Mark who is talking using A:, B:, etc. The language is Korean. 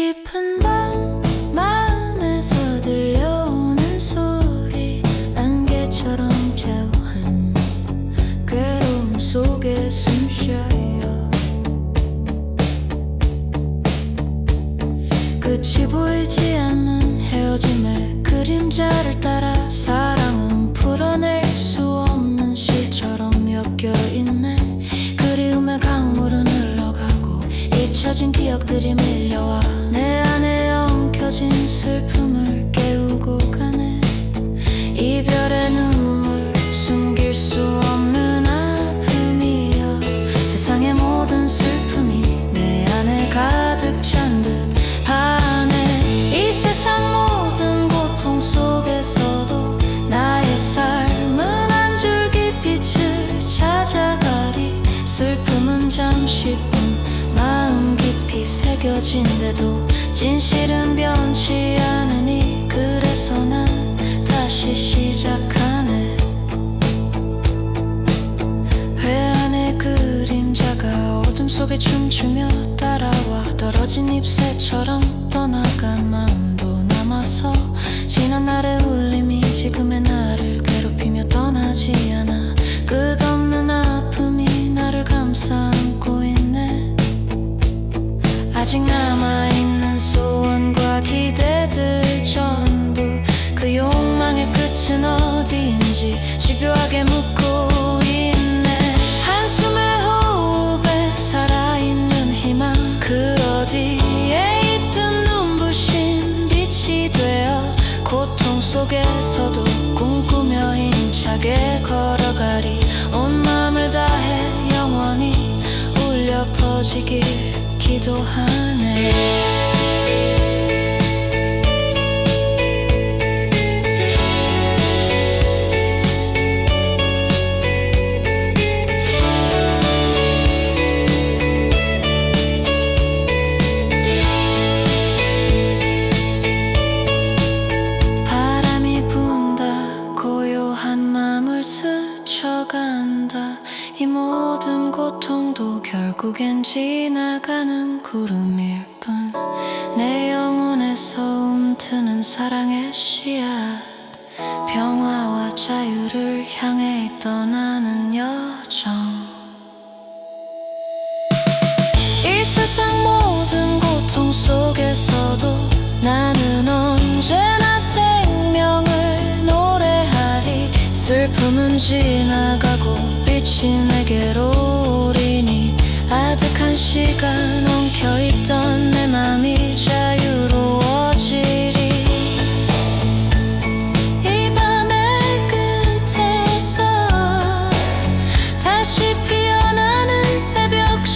A: 깊은 밤 마음에서 들려오는 소리 안개처럼 재워한 괴로움 속에 숨 쉬어요. 끝이 보이지 않는 헤어짐의 그림자를 따라 사랑 잊혀진 기억들이 밀려와 내 안에 엉켜진 슬픔을 깨우고 가네. 이별의 눈물 숨길 수 없는 아픔이여. 세상의 모든 슬픔이 내 안에 가득 찬 듯 하네 이 세상 모든 고통 속에서도 나의 삶은 한 줄기 빛을 찾아가리. 슬픔은 잠시뿐 마음 깊이 새겨진데도 진실은 변치 않으니 그래서 난 다시 시작하네. 회한의 그림자가 어둠 속에 춤추며 따라와 떨어진 잎새처럼 떠나간 마음도 남아서 지난 날의 울림이 지금의 나 기대들 전부 그 욕망의 끝은 어디인지 집요하게 묻고 있네. 한숨의 호흡에 살아있는 희망 그 어디에 있든 눈부신 빛이 되어 고통 속에서도 꿈꾸며 힘차게 걸어가리. 온 마음을 다해 영원히 울려 퍼지길 기도하네 마음을 스쳐간다. 이 모든 고통도 결국엔 지나가는 구름일 뿐. 내 영혼에서 움트는 사랑의 씨앗. 평화와 자유를 향해 떠나는 여정. 이 세상 모든 고통 속에서도 나는 언제나 지나가고 빛이 내게로 오리니 아득한 시간 엉켜있던 내 맘이 자유로워지리. 이 밤의 끝에서 다시 피어나는 새벽